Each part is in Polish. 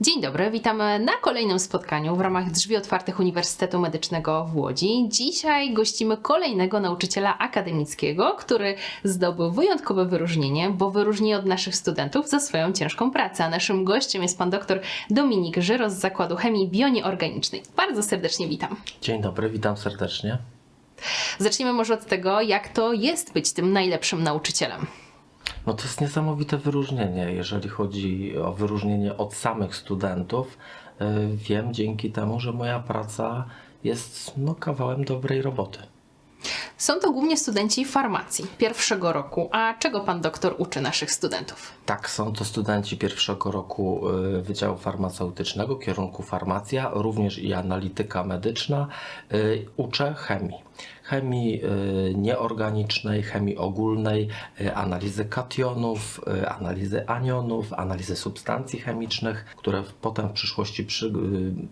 Dzień dobry, witamy na kolejnym spotkaniu w ramach Drzwi Otwartych Uniwersytetu Medycznego w Łodzi. Dzisiaj gościmy kolejnego nauczyciela akademickiego, który zdobył wyjątkowe wyróżnienie, bo wyróżni od naszych studentów za swoją ciężką pracę. A naszym gościem jest pan dr Dominik Żyro z Zakładu Chemii Bionieorganicznej. Bardzo serdecznie witam. Dzień dobry, witam serdecznie. Zacznijmy może od tego, jak to jest być tym najlepszym nauczycielem. No to jest niesamowite wyróżnienie, jeżeli chodzi o wyróżnienie od samych studentów. Yy, Wiem dzięki temu, że moja praca jest no, kawałem dobrej roboty. Są to głównie studenci farmacji pierwszego roku. A czego pan doktor uczy naszych studentów? Tak, są to studenci pierwszego roku y, Wydziału Farmaceutycznego, kierunku farmacja, również i analityka medyczna. Y, Uczę chemii. Chemii y, nieorganicznej, chemii ogólnej, analizy kationów, analizy anionów, analizy substancji chemicznych, które potem w przyszłości przy,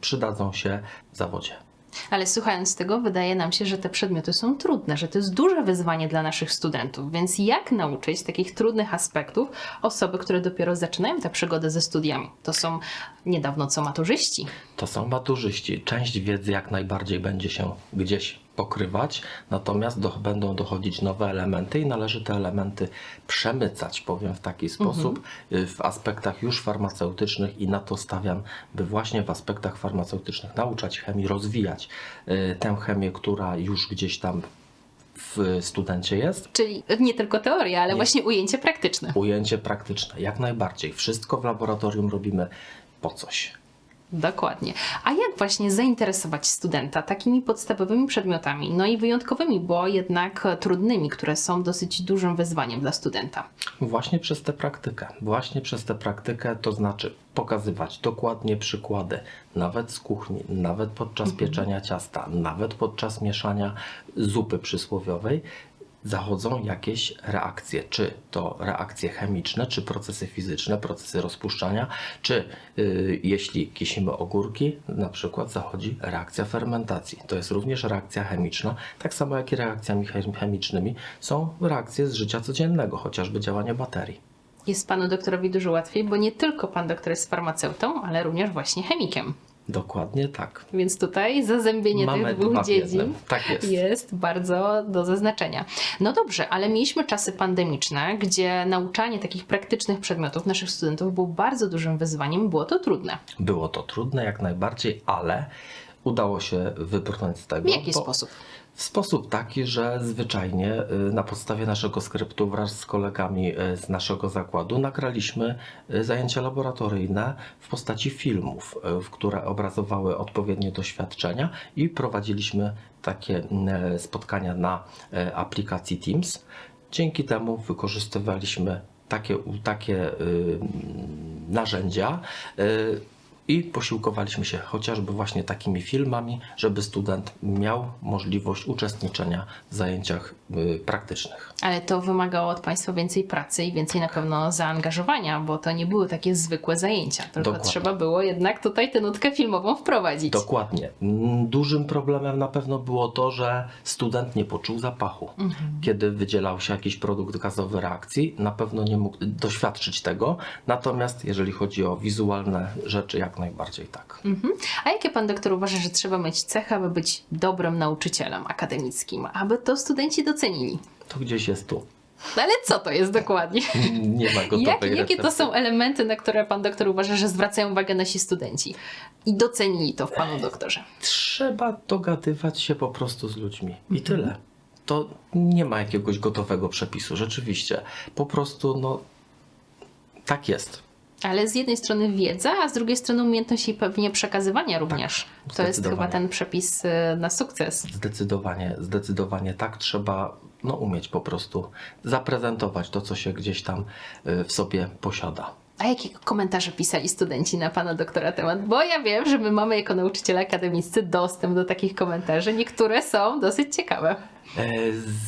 przydadzą się w zawodzie. Ale słuchając tego, wydaje nam się, że te przedmioty są trudne, że to jest duże wyzwanie dla naszych studentów. Więc jak nauczyć takich trudnych aspektów osoby, które dopiero zaczynają tę przygodę ze studiami? To są niedawno co maturzyści. To są maturzyści. Część wiedzy jak najbardziej będzie się gdzieś pokrywać, natomiast do, będą dochodzić nowe elementy i należy te elementy przemycać, powiem w taki sposób, y, w aspektach już farmaceutycznych i na to stawiam, by właśnie w aspektach farmaceutycznych nauczać chemii, rozwijać y, tę chemię, która już gdzieś tam w studencie jest. Czyli nie tylko teoria, ale Nie. właśnie ujęcie praktyczne. Ujęcie praktyczne, jak najbardziej. Wszystko w laboratorium robimy po coś. Dokładnie. A jak właśnie zainteresować studenta takimi podstawowymi przedmiotami, no i wyjątkowymi, bo jednak trudnymi, które są dosyć dużym wyzwaniem dla studenta? Właśnie przez tę praktykę. Właśnie przez tę praktykę, to znaczy pokazywać dokładnie przykłady, nawet z kuchni, nawet podczas pieczenia ciasta, nawet podczas mieszania zupy przysłowiowej, zachodzą jakieś reakcje. Czy to reakcje chemiczne, czy procesy fizyczne, procesy rozpuszczania, czy yy, jeśli kisimy ogórki, na przykład zachodzi reakcja fermentacji. To jest również reakcja chemiczna, tak samo jak i reakcjami chem- chemicznymi są reakcje z życia codziennego, chociażby działanie baterii. Jest panu doktorowi dużo łatwiej, bo nie tylko pan doktor jest farmaceutą, ale również właśnie chemikiem. Dokładnie tak. Więc tutaj zazębienie Mamy tych dwóch dziedzin. Tak jest. jest bardzo do zaznaczenia. No dobrze, ale mieliśmy czasy pandemiczne, gdzie nauczanie takich praktycznych przedmiotów naszych studentów było bardzo dużym wyzwaniem, było to trudne. Było to trudne jak najbardziej, ale udało się wybrnąć z tego. W jaki sposób? W sposób taki, że zwyczajnie y, na podstawie naszego skryptu wraz z kolegami y, z naszego zakładu nagraliśmy y, zajęcia laboratoryjne w postaci filmów, w które obrazowały odpowiednie doświadczenia i prowadziliśmy takie y, spotkania na y, aplikacji Teams. Dzięki temu wykorzystywaliśmy takie, takie narzędzia i posiłkowaliśmy się chociażby właśnie takimi filmami, żeby student miał możliwość uczestniczenia w zajęciach praktycznych. Ale to wymagało od Państwa więcej pracy i więcej na pewno zaangażowania, bo to nie były takie zwykłe zajęcia, tylko Dokładnie. trzeba było jednak tutaj tę nutkę filmową wprowadzić. Dokładnie. Mm, Dużym problemem na pewno było to, że student nie poczuł zapachu. Kiedy wydzielał się jakiś produkt gazowy reakcji, na pewno nie mógł doświadczyć tego. Natomiast jeżeli chodzi o wizualne rzeczy, jak najbardziej tak. Mhm. A jakie pan doktor uważa, że trzeba mieć cechy, aby być dobrym nauczycielem akademickim, aby to studenci docenili? To gdzieś jest tu. No ale co to jest dokładnie? Nie ma gotowej Jak, jakie to są elementy, na które pan doktor uważa, że zwracają uwagę nasi studenci i docenili to w panu doktorze? Trzeba dogadywać się po prostu z ludźmi. I tyle. To nie ma jakiegoś gotowego przepisu, rzeczywiście. Po prostu, no, tak jest. Ale z jednej strony wiedza, a z drugiej strony umiejętność jej pewnie przekazywania również. to jest chyba ten przepis y, na sukces. Zdecydowanie, zdecydowanie tak trzeba no, umieć po prostu zaprezentować to, co się gdzieś tam y, w sobie posiada. A jakie komentarze pisali studenci na pana doktora temat? Bo ja wiem, że my mamy jako nauczyciele akademiccy dostęp do takich komentarzy. Niektóre są dosyć ciekawe. E,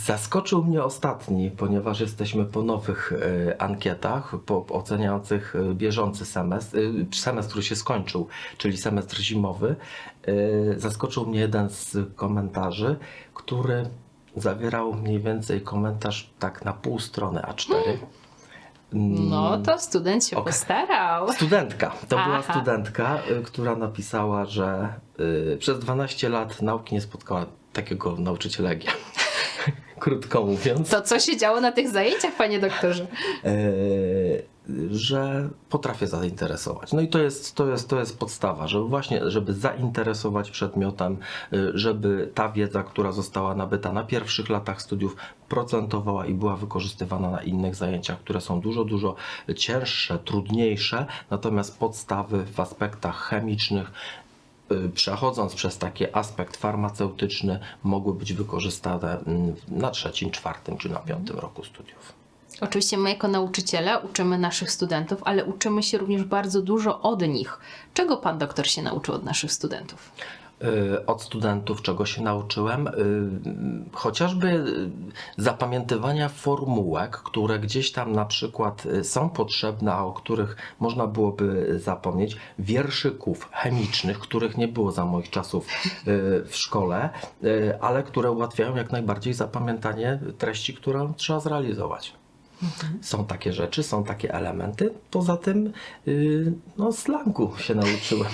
Zaskoczył mnie ostatni, ponieważ jesteśmy po nowych e, ankietach po, oceniających e, bieżący semestr, semestr, który się skończył, czyli semestr zimowy. Zaskoczył mnie jeden z komentarzy, który zawierał mniej więcej komentarz tak na pół strony A4. Mm, No to student się Okej. postarał. Studentka. To była Aha. studentka, y, która napisała, że y, przez 12 lat nauki nie spotkała takiego nauczyciela jak ja. Krótko mówiąc. To co się działo na tych zajęciach, panie doktorze? Że potrafię zainteresować. No i to jest, to jest, to jest podstawa, żeby właśnie, żeby zainteresować przedmiotem, y, żeby ta wiedza, która została nabyta na pierwszych latach studiów, procentowała i była wykorzystywana na innych zajęciach, które są dużo, dużo cięższe, trudniejsze, natomiast podstawy w aspektach chemicznych y, przechodząc przez taki aspekt farmaceutyczny, mogły być wykorzystane mm, na trzecim, czwartym czy na piątym roku studiów. Oczywiście my jako nauczyciele uczymy naszych studentów, ale uczymy się również bardzo dużo od nich. Czego pan doktor się nauczył od naszych studentów? Y, Od studentów czego się nauczyłem, y, chociażby y, zapamiętywania formułek, które gdzieś tam na przykład są potrzebne, a o których można byłoby zapomnieć, wierszyków chemicznych, których nie było za moich czasów w szkole, ale które ułatwiają jak najbardziej zapamiętanie treści, którą trzeba zrealizować. Są takie rzeczy, są takie elementy. Poza tym, y, no, slangu się nauczyłem.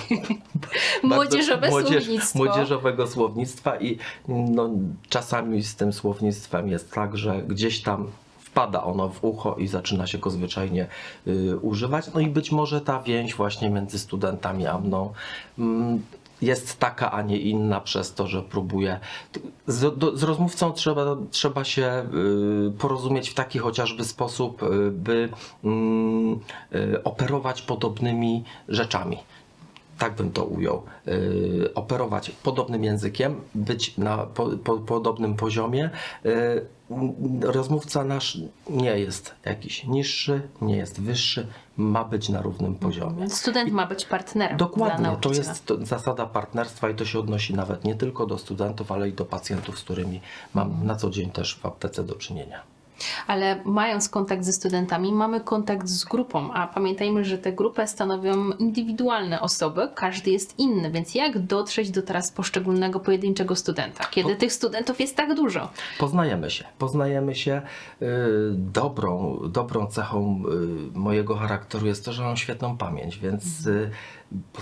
Młodzieżowe Bardzo- słownictwo. Młodzieżowego słownictwa i no, czasami z tym słownictwem jest tak, że gdzieś tam wpada ono w ucho i zaczyna się go zwyczajnie y, używać. No i być może ta więź właśnie między studentami a mną mm, jest taka, a nie inna przez to, że próbuję. Z, do, z rozmówcą trzeba, trzeba się y, porozumieć w taki chociażby sposób, y, by mm, y, operować podobnymi rzeczami tak bym to ujął, yy, operować podobnym językiem, być na po, po, podobnym poziomie. Yy, rozmówca nasz nie jest jakiś niższy, nie jest wyższy, ma być na równym poziomie. Student ma być partnerem Dokładnie, to jest zasada partnerstwa i to się odnosi nawet nie tylko do studentów, ale i do pacjentów, z którymi mam na co dzień też w aptece do czynienia. Ale mając kontakt ze studentami, mamy kontakt z grupą, a pamiętajmy, że tę grupę stanowią indywidualne osoby, każdy jest inny, więc jak dotrzeć do teraz poszczególnego pojedynczego studenta, kiedy tych studentów jest tak dużo? Poznajemy się. Poznajemy się. y, Dobrą, dobrą cechą y, mojego charakteru jest to, że mam świetną pamięć, więc y,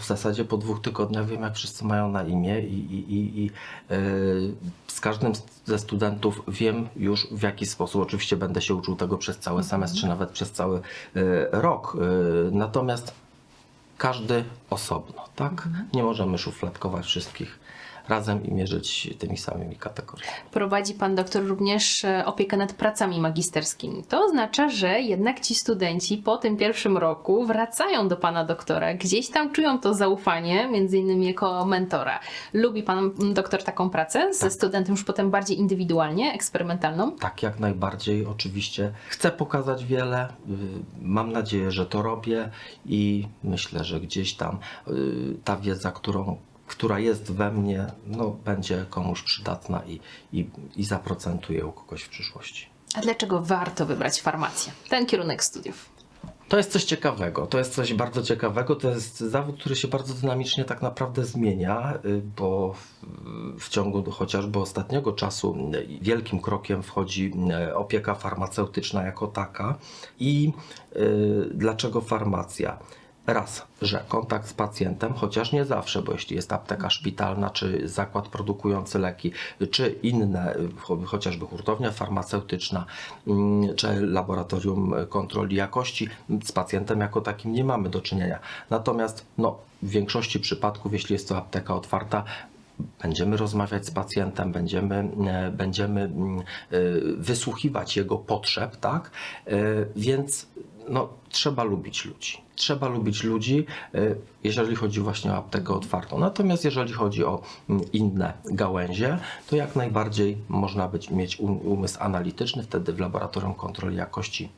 w zasadzie po dwóch tygodniach wiem, jak wszyscy mają na imię i, i, i, i y, z każdym ze studentów wiem już w jaki sposób. Oczywiście będę się uczył tego przez cały semestr, czy nawet przez cały y, rok. Y, Natomiast każdy osobno, tak? Nie możemy szufladkować wszystkich razem i mierzyć tymi samymi kategoriami. Prowadzi pan doktor również e, opiekę nad pracami magisterskimi. To oznacza, że jednak ci studenci po tym pierwszym roku wracają do pana doktora. Gdzieś tam czują to zaufanie, między innymi jako mentora. Lubi pan mm, doktor taką pracę ze studentem już potem bardziej indywidualnie, eksperymentalną? Tak, jak najbardziej. Oczywiście chcę pokazać wiele. y, Mam nadzieję, że to robię i myślę, że gdzieś tam y, ta wiedza, którą, która jest we mnie, no, będzie komuś przydatna i, i, i zaprocentuje u kogoś w przyszłości. A dlaczego warto wybrać farmację? Ten kierunek studiów. To jest coś ciekawego, to jest coś bardzo ciekawego. To jest zawód, który się bardzo dynamicznie tak naprawdę zmienia, y, bo w- ciągu chociażby ostatniego czasu y, wielkim krokiem wchodzi y, opieka farmaceutyczna jako taka. I dlaczego farmacja? Raz, że kontakt z pacjentem, chociaż nie zawsze, bo jeśli jest apteka szpitalna, czy zakład produkujący leki, czy inne, cho- chociażby hurtownia farmaceutyczna, mm, czy laboratorium kontroli jakości, z pacjentem jako takim nie mamy do czynienia. Natomiast no, w większości przypadków, jeśli jest to apteka otwarta, Będziemy rozmawiać z pacjentem, będziemy, e, będziemy mm, e, wysłuchiwać jego potrzeb, tak? E, Więc no, trzeba lubić ludzi. Trzeba lubić ludzi, e, jeżeli chodzi właśnie o aptekę otwartą. Natomiast jeżeli chodzi o mm, inne gałęzie, to jak najbardziej można być, mieć um- umysł analityczny, wtedy w laboratorium kontroli jakości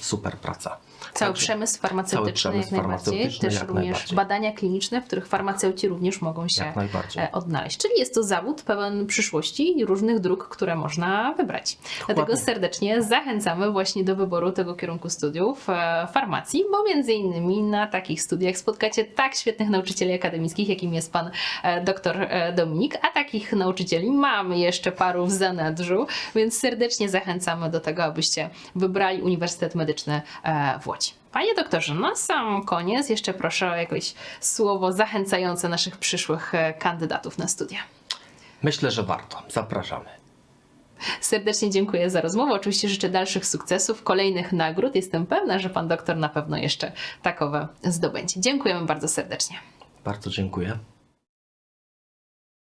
super praca. Cały Także przemysł farmaceutyczny przemysł jak najbardziej, farmaceutyczny też jak również najbardziej. badania kliniczne, w których farmaceuci również mogą się najbardziej. e, odnaleźć. Czyli jest to zawód pełen przyszłości i różnych dróg, które można wybrać. Dlatego serdecznie zachęcamy właśnie do wyboru tego kierunku studiów e, farmacji, bo między innymi na takich studiach spotkacie tak świetnych nauczycieli akademickich, jakim jest pan e, dr Dominik, a takich nauczycieli mamy jeszcze paru w zanadrzu, więc serdecznie zachęcamy do tego, abyście wybrali Uniwersytet Medyczny w Panie doktorze, na sam koniec jeszcze proszę o jakieś słowo zachęcające naszych przyszłych e, kandydatów na studia. Myślę, że warto. Zapraszamy. Serdecznie dziękuję za rozmowę. Oczywiście życzę dalszych sukcesów, kolejnych nagród. Jestem pewna, że pan doktor na pewno jeszcze takowe zdobędzie. Dziękujemy bardzo serdecznie. Bardzo dziękuję.